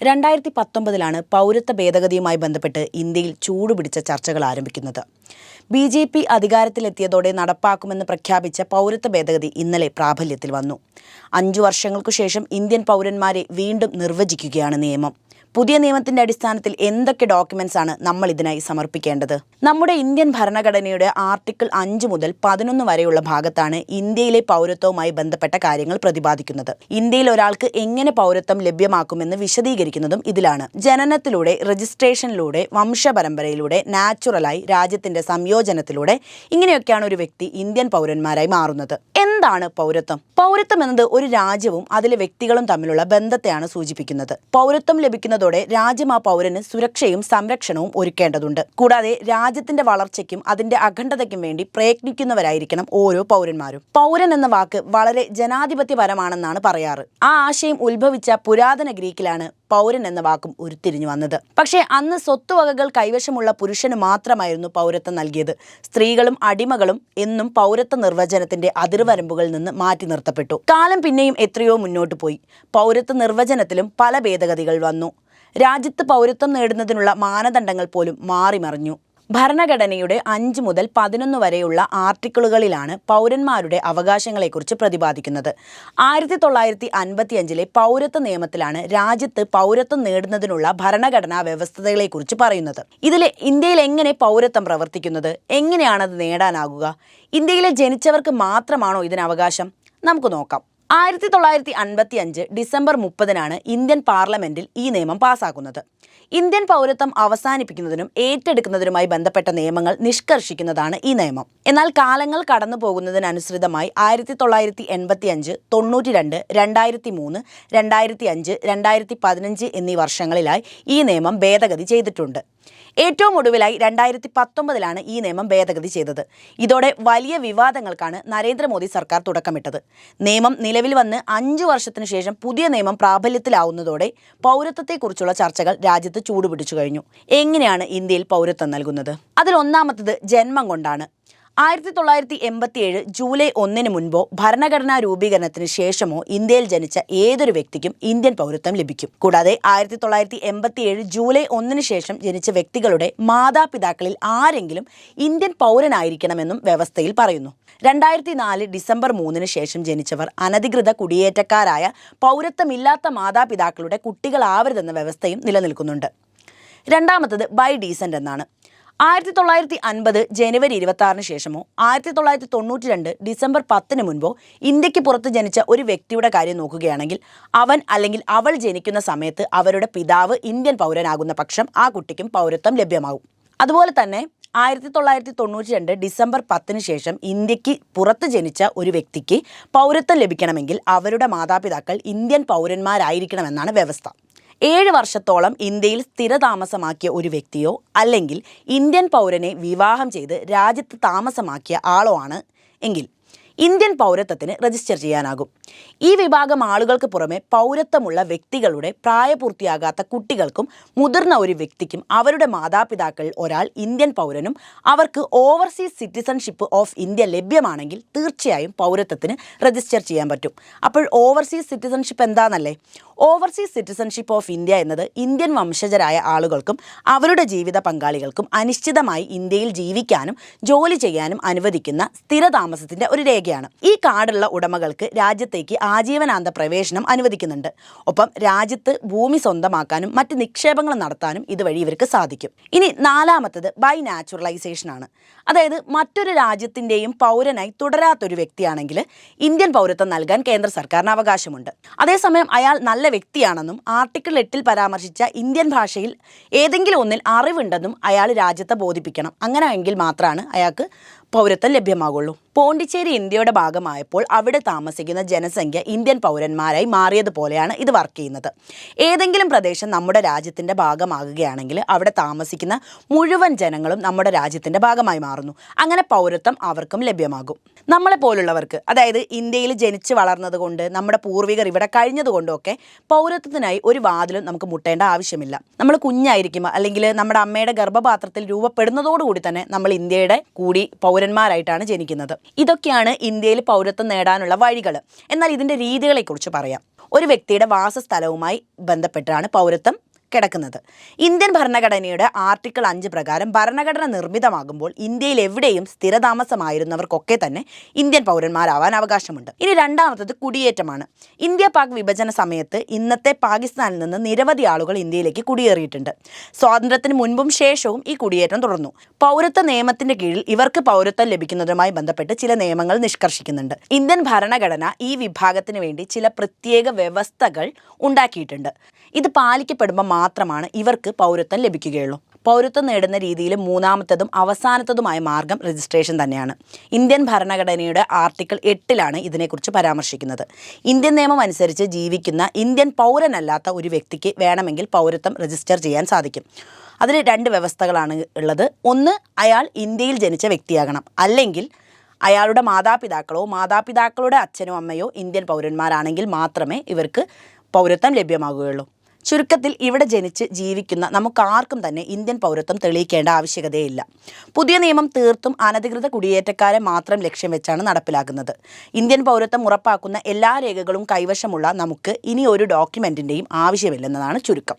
രണ്ടായിരത്തി പത്തൊമ്പതിലാണ് പൗരത്വ ഭേദഗതിയുമായി ബന്ധപ്പെട്ട് ഇന്ത്യയിൽ ചൂടുപിടിച്ച ചർച്ചകൾ ആരംഭിക്കുന്നത്. ബി ജെ പി അധികാരത്തിലെത്തിയതോടെ നടപ്പാക്കുമെന്ന് പ്രഖ്യാപിച്ച പൗരത്വ ഭേദഗതി ഇന്നലെ പ്രാബല്യത്തിൽ വന്നു. അഞ്ചു വർഷങ്ങൾക്കു ശേഷം ഇന്ത്യൻ പൗരന്മാരെ വീണ്ടും നിർവചിക്കുകയാണ് നിയമം. പുതിയ നിയമത്തിന്റെ അടിസ്ഥാനത്തിൽ എന്തൊക്കെ ഡോക്യുമെന്റ്സ് ആണ് നമ്മൾ ഇതിനായി സമർപ്പിക്കേണ്ടത്? നമ്മുടെ ഇന്ത്യൻ ഭരണഘടനയുടെ ആർട്ടിക്കിൾ അഞ്ച് മുതൽ പതിനൊന്ന് വരെയുള്ള ഭാഗത്താണ് ഇന്ത്യയിലെ പൗരത്വവുമായി ബന്ധപ്പെട്ട കാര്യങ്ങൾ പ്രതിപാദിക്കുന്നത്. ഇന്ത്യയിൽ ഒരാൾക്ക് എങ്ങനെ പൗരത്വം ലഭ്യമാക്കുമെന്ന് വിശദീകരിക്കുന്നതും ഇതിലാണ്. ജനനത്തിലൂടെ രജിസ്ട്രേഷനിലൂടെ വംശപരമ്പരയിലൂടെ നാച്ചുറലായി രാജ്യത്തിന്റെ സംയോജനത്തിലൂടെ ഇങ്ങനെയൊക്കെയാണ് ഒരു വ്യക്തി ഇന്ത്യൻ പൗരന്മാരായി മാറുന്നത്. എന്താണ് പൗരത്വം? പൗരത്വം എന്നത് ഒരു രാജ്യവും അതിലെ വ്യക്തികളും തമ്മിലുള്ള ബന്ധത്തെയാണ് സൂചിപ്പിക്കുന്നത്. പൗരത്വം ലഭിക്കുന്നതോടെ രാജ്യം ആ പൗരന് സുരക്ഷയും സംരക്ഷണവും ഒരുക്കേണ്ടതുണ്ട്. കൂടാതെ രാജ്യത്തിന്റെ വളർച്ചയ്ക്കും അതിന്റെ അഖണ്ഡതയ്ക്കും വേണ്ടി പ്രയത്നിക്കുന്നവരായിരിക്കണം ഓരോ പൗരന്മാരും. പൗരൻ എന്ന വാക്ക് വളരെ ജനാധിപത്യപരമാണെന്നാണ് പറയാറ്. ആ ആശയം ഉത്ഭവിച്ച പുരാതന ഗ്രീക്കിലാണ് പൗരൻ എന്ന വാക്കും ഉരുത്തിരിഞ്ഞു വന്നത്. പക്ഷേ അന്ന് സ്വത്തുവകകൾ കൈവശമുള്ള പുരുഷന് മാത്രമായിരുന്നു പൗരത്വം നൽകിയത്. സ്ത്രീകളും അടിമകളും എന്നും പൗരത്വ നിർവചനത്തിന്റെ അതിർവരമ്പുകളിൽ നിന്ന് മാറ്റി നിർത്തപ്പെട്ടു. കാലം പിന്നെയും എത്രയോ മുന്നോട്ട് പോയി. പൗരത്വ നിർവചനത്തിലും പല ഭേദഗതികൾ വന്നു. രാജ്യത്ത് പൗരത്വം നേടുന്നതിനുള്ള മാനദണ്ഡങ്ങൾ പോലും മാറിമറിഞ്ഞു ഭരണഘടനയുടെ അഞ്ച് മുതൽ പതിനൊന്ന് വരെയുള്ള ആർട്ടിക്കിളുകളിലാണ് പൗരന്മാരുടെ അവകാശങ്ങളെക്കുറിച്ച് പ്രതിപാദിക്കുന്നത്. ആയിരത്തി തൊള്ളായിരത്തി അൻപത്തിയഞ്ചിലെ പൗരത്വ നിയമത്തിലാണ് രാജ്യത്ത് പൗരത്വം നേടുന്നതിനുള്ള ഭരണഘടനാ വ്യവസ്ഥതകളെക്കുറിച്ച് പറയുന്നത്. ഇതിൽ ഇന്ത്യയിൽ എങ്ങനെ പൗരത്വം പ്രവർത്തിക്കുന്നത്? എങ്ങനെയാണത് നേടാനാകുക? ഇന്ത്യയിലെ ജനിച്ചവർക്ക് മാത്രമാണോ ഇതിന് അവകാശം നമുക്ക് നോക്കാം. ആയിരത്തി തൊള്ളായിരത്തി അൻപത്തി അഞ്ച് ഡിസംബർ മുപ്പതിനാണ് ഇന്ത്യൻ പാർലമെന്റിൽ ഈ നിയമം പാസാക്കുന്നത് ഇന്ത്യൻ പൗരത്വം അവസാനിപ്പിക്കുന്നതിനും ഏറ്റെടുക്കുന്നതിനുമായി ബന്ധപ്പെട്ട നിയമങ്ങൾ നിഷ്കർഷിക്കുന്നതാണ് ഈ നിയമം. എന്നാൽ കാലങ്ങൾ കടന്നു പോകുന്നതിനനുസൃതമായി ആയിരത്തി തൊള്ളായിരത്തി എൺപത്തി അഞ്ച് തൊണ്ണൂറ്റി രണ്ട് രണ്ടായിരത്തി മൂന്ന് രണ്ടായിരത്തി അഞ്ച് രണ്ടായിരത്തി പതിനഞ്ച് എന്നീ വർഷങ്ങളിലായി ഈ നിയമം ഭേദഗതി ചെയ്തിട്ടുണ്ട്. ഏറ്റവും ഒടുവിലായി രണ്ടായിരത്തി പത്തൊമ്പതിലാണ് ഈ നിയമം ഭേദഗതി ചെയ്തത്. ഇതോടെ വലിയ വിവാദങ്ങൾക്കാണ് നരേന്ദ്രമോദി സർക്കാർ തുടക്കമിട്ടത്. നിയമം നിലവിൽ വന്ന് അഞ്ചു വർഷത്തിന് ശേഷം പുതിയ നിയമം പ്രാബല്യത്തിലാവുന്നതോടെ പൗരത്വത്തെക്കുറിച്ചുള്ള ചർച്ചകൾ രാജ്യത്ത് ചൂടുപിടിച്ചു കഴിഞ്ഞു. എങ്ങനെയാണ് ഇന്ത്യയിൽ പൗരത്വം നൽകുന്നത്? അതിൽ ഒന്നാമത്തത് ജന്മം കൊണ്ടാണ്. ആയിരത്തി തൊള്ളായിരത്തി എൺപത്തി ഏഴ് ജൂലൈ ഒന്നിന് മുൻപോ ഭരണഘടനാ രൂപീകരണത്തിന് ശേഷമോ ഇന്ത്യയിൽ ജനിച്ച ഏതൊരു വ്യക്തിക്കും ഇന്ത്യൻ പൗരത്വം ലഭിക്കും. കൂടാതെ ആയിരത്തി തൊള്ളായിരത്തി എൺപത്തി ഏഴ് ജൂലൈ ഒന്നിന് ശേഷം ജനിച്ച വ്യക്തികളുടെ മാതാപിതാക്കളിൽ ആരെങ്കിലും ഇന്ത്യൻ പൗരനായിരിക്കണമെന്നും വ്യവസ്ഥയിൽ പറയുന്നു. രണ്ടായിരത്തി നാല് ഡിസംബർ മൂന്നിന് ശേഷം ജനിച്ചവർ അനധികൃത കുടിയേറ്റക്കാരായ പൗരത്വമില്ലാത്ത മാതാപിതാക്കളുടെ കുട്ടികളാവരുതെന്ന വ്യവസ്ഥയും നിലനിൽക്കുന്നുണ്ട്. രണ്ടാമത്തത് ബൈ ഡീസന്റ് എന്നാണ്. ആയിരത്തി തൊള്ളായിരത്തി അൻപത് ജനുവരി ഇരുപത്തി ആറിന് ശേഷമോ ആയിരത്തി തൊള്ളായിരത്തി തൊണ്ണൂറ്റി രണ്ട് ഡിസംബർ പത്തിന് മുൻപോ ഇന്ത്യയ്ക്ക് പുറത്ത് ജനിച്ച ഒരു വ്യക്തിയുടെ കാര്യം നോക്കുകയാണെങ്കിൽ അവൻ അല്ലെങ്കിൽ അവൾ ജനിക്കുന്ന സമയത്ത് അവരുടെ പിതാവ് ഇന്ത്യൻ പൗരനാകുന്ന പക്ഷം ആ കുട്ടിക്കും പൗരത്വം ലഭ്യമാകും. അതുപോലെ തന്നെ ആയിരത്തി തൊള്ളായിരത്തി തൊണ്ണൂറ്റി രണ്ട് ഡിസംബർ പത്തിന് ശേഷം ഇന്ത്യയ്ക്ക് പുറത്ത് ജനിച്ച ഒരു വ്യക്തിക്ക് പൗരത്വം ലഭിക്കണമെങ്കിൽ അവരുടെ മാതാപിതാക്കൾ ഇന്ത്യൻ പൗരന്മാരായിരിക്കണമെന്നാണ് വ്യവസ്ഥ. ഏഴ് വർഷത്തോളം ഇന്ത്യയിൽ സ്ഥിരതാമസമാക്കിയ ഒരു വ്യക്തിയോ അല്ലെങ്കിൽ ഇന്ത്യൻ പൗരനെ വിവാഹം ചെയ്ത് രാജ്യത്ത് താമസമാക്കിയ ആളോ ആണ് എങ്കിൽ ഇന്ത്യൻ പൗരത്വത്തിന് രജിസ്റ്റർ ചെയ്യാനാകും. ഈ വിഭാഗം ആളുകൾക്ക് പുറമെ പൗരത്വമുള്ള വ്യക്തികളുടെ പ്രായപൂർത്തിയാകാത്ത കുട്ടികൾക്കും മുതിർന്ന ഒരു വ്യക്തിക്കും അവരുടെ മാതാപിതാക്കളിൽ ഒരാൾ ഇന്ത്യൻ പൗരനും അവർക്ക് ഓവർസീസ് സിറ്റിസൺഷിപ്പ് ഓഫ് ഇന്ത്യ ലഭ്യമാണെങ്കിൽ തീർച്ചയായും പൗരത്വത്തിന് രജിസ്റ്റർ ചെയ്യാൻ പറ്റും. അപ്പോൾ ഓവർസീസ് സിറ്റിസൺഷിപ്പ് എന്താണെന്നല്ലേ ഓവർസീസ് സിറ്റിസൺഷിപ്പ് ഓഫ് ഇന്ത്യ എന്നത് ഇന്ത്യൻ വംശജരായ ആളുകൾക്കും അവരുടെ ജീവിത പങ്കാളികൾക്കും അനിശ്ചിതമായി ഇന്ത്യയിൽ ജീവിക്കാനും ജോലി ചെയ്യാനും അനുവദിക്കുന്ന സ്ഥിരതാമസത്തിന്റെ ഒരു രേഖയാണ്. ഈ കാർഡുള്ള ഉടമകൾക്ക് രാജ്യത്തേക്ക് ആജീവനാന്ത പ്രവേശനം അനുവദിക്കുന്നുണ്ട്. ഒപ്പം രാജ്യത്ത് ഭൂമി സ്വന്തമാക്കാനും മറ്റ് നിക്ഷേപങ്ങൾ നടത്താനും ഇതുവഴി ഇവർക്ക് സാധിക്കും. ഇനി നാലാമത്തത് ബൈ നാച്ചുറലൈസേഷൻ ആണ്. അതായത് മറ്റൊരു രാജ്യത്തിന്റെയും പൗരനായി തുടരാത്തൊരു വ്യക്തിയാണെങ്കിൽ ഇന്ത്യൻ പൗരത്വം നൽകാൻ കേന്ദ്ര സർക്കാരിന് അവകാശമുണ്ട്. അതേസമയം അയാൾ നല്ല വ്യക്തിയാണെന്നും ആർട്ടിക്കിൾ എട്ടിൽ പരാമർശിച്ച ഇന്ത്യൻ ഭാഷയിൽ ഏതെങ്കിലും ഒന്നിൽ അറിവുണ്ടെന്നും അയാൾ രാജ്യത്തെ ബോധിപ്പിക്കണം. അങ്ങനെയെങ്കിൽ മാത്രമാണ് അയാൾക്ക് പൗരത്വം ലഭ്യമാകുള്ളൂ. പോണ്ടിച്ചേരി ഇന്ത്യയുടെ ഭാഗമായപ്പോൾ അവിടെ താമസിക്കുന്ന ജനസംഖ്യ ഇന്ത്യൻ പൗരന്മാരായി മാറിയതുപോലെയാണ് ഇത് വർക്ക് ചെയ്യുന്നത്. ഏതെങ്കിലും പ്രദേശം നമ്മുടെ രാജ്യത്തിന്റെ ഭാഗമാകുകയാണെങ്കിൽ അവിടെ താമസിക്കുന്ന മുഴുവൻ ജനങ്ങളും നമ്മുടെ രാജ്യത്തിന്റെ ഭാഗമായി മാറുന്നു. അങ്ങനെ പൗരത്വം അവർക്കും ലഭ്യമാകും. നമ്മളെ പോലുള്ളവർക്ക് അതായത് ഇന്ത്യയിൽ ജനിച്ച് വളർന്നതുകൊണ്ട് നമ്മുടെ പൂർവികർ ഇവിടെ കഴിഞ്ഞതുകൊണ്ടൊക്കെ പൗരത്വത്തിനായി ഒരു വാതിലും നമുക്ക് മുട്ടേണ്ട ആവശ്യമില്ല. നമ്മൾ കുഞ്ഞായിരിക്കുമ്പോൾ അല്ലെങ്കിൽ നമ്മുടെ അമ്മയുടെ ഗർഭപാത്രത്തിൽ രൂപപ്പെടുന്നതോടുകൂടി തന്നെ നമ്മൾ ഇന്ത്യയുടെ കൂടി പൗരന്മാരായിട്ടാണ് ജനിക്കുന്നത്. ഇതൊക്കെയാണ് ഇന്ത്യയിൽ പൗരത്വം നേടാനുള്ള വഴികൾ. എന്നാൽ ഇതിന്റെ രീതികളെക്കുറിച്ച് പറയാം. ഒരു വ്യക്തിയുടെ വാസസ്ഥലവുമായി ബന്ധപ്പെട്ടാണ് പൗരത്വം കിടക്കുന്നത്. ഇന്ത്യൻ ഭരണഘടനയുടെ ആർട്ടിക്കിൾ അഞ്ച് പ്രകാരം ഭരണഘടന നിർമ്മിതമാകുമ്പോൾ ഇന്ത്യയിൽ എവിടെയും സ്ഥിരതാമസമായിരുന്നവർക്കൊക്കെ തന്നെ ഇന്ത്യൻ പൗരന്മാരാവാൻ അവകാശമുണ്ട്. ഇനി രണ്ടാമത്തത് കുടിയേറ്റമാണ്. ഇന്ത്യ പാക് വിഭജന സമയത്ത് ഇന്നത്തെ പാകിസ്ഥാനിൽ നിന്ന് നിരവധി ആളുകൾ ഇന്ത്യയിലേക്ക് കുടിയേറിയിട്ടുണ്ട്. സ്വാതന്ത്ര്യത്തിന് മുൻപും ശേഷവും ഈ കുടിയേറ്റം തുടർന്നു. പൗരത്വ നിയമത്തിന്റെ കീഴിൽ ഇവർക്ക് പൗരത്വം ലഭിക്കുന്നതുമായി ബന്ധപ്പെട്ട് ചില നിയമങ്ങൾ നിഷ്കർഷിക്കുന്നുണ്ട്. ഇന്ത്യൻ ഭരണഘടന ഈ വിഭാഗത്തിന് വേണ്ടി ചില പ്രത്യേക വ്യവസ്ഥകൾ ഉണ്ടാക്കിയിട്ടുണ്ട്. ഇത് പാലിക്കപ്പെടുമ്പോൾ മാത്രമാണ് ഇവർക്ക് പൗരത്വം ലഭിക്കുകയുള്ളൂ. പൗരത്വം നേടുന്ന രീതിയിൽ മൂന്നാമത്തതും അവസാനത്തതുമായ മാർഗം രജിസ്ട്രേഷൻ തന്നെയാണ്. ഇന്ത്യൻ ഭരണഘടനയുടെ ആർട്ടിക്കിൾ എട്ടിലാണ് ഇതിനെക്കുറിച്ച് പരാമർശിക്കുന്നത്. ഇന്ത്യൻ നിയമം അനുസരിച്ച് ജീവിക്കുന്ന ഇന്ത്യൻ പൗരനല്ലാത്ത ഒരു വ്യക്തിക്ക് വേണമെങ്കിൽ പൗരത്വം രജിസ്റ്റർ ചെയ്യാൻ സാധിക്കും. അതിൽ രണ്ട് വ്യവസ്ഥകളാണ് ഉള്ളത്. ഒന്ന് അയാൾ ഇന്ത്യയിൽ ജനിച്ച വ്യക്തിയാകണം. അല്ലെങ്കിൽ അയാളുടെ മാതാപിതാക്കളോ മാതാപിതാക്കളുടെ അച്ഛനോ അമ്മയോ ഇന്ത്യൻ പൗരന്മാരാണെങ്കിൽ മാത്രമേ ഇവർക്ക് പൗരത്വം ലഭ്യമാകുകയുള്ളൂ. ചുരുക്കത്തിൽ ഇവിടെ ജനിച്ച് ജീവിക്കുന്ന നമുക്കാർക്കും തന്നെ ഇന്ത്യൻ പൗരത്വം തെളിയിക്കേണ്ട ആവശ്യകതയില്ല. പുതിയ നിയമം തീർത്തും അനധികൃത കുടിയേറ്റക്കാരെ മാത്രം ലക്ഷ്യം വെച്ചാണ് നടപ്പിലാക്കുന്നത്. ഇന്ത്യൻ പൗരത്വം ഉറപ്പാക്കുന്ന എല്ലാ രേഖകളും കൈവശമുള്ള നമുക്ക് ഇനി ഒരു ഡോക്യുമെന്റിന്റെയും ആവശ്യമില്ലെന്നതാണ് ചുരുക്കം.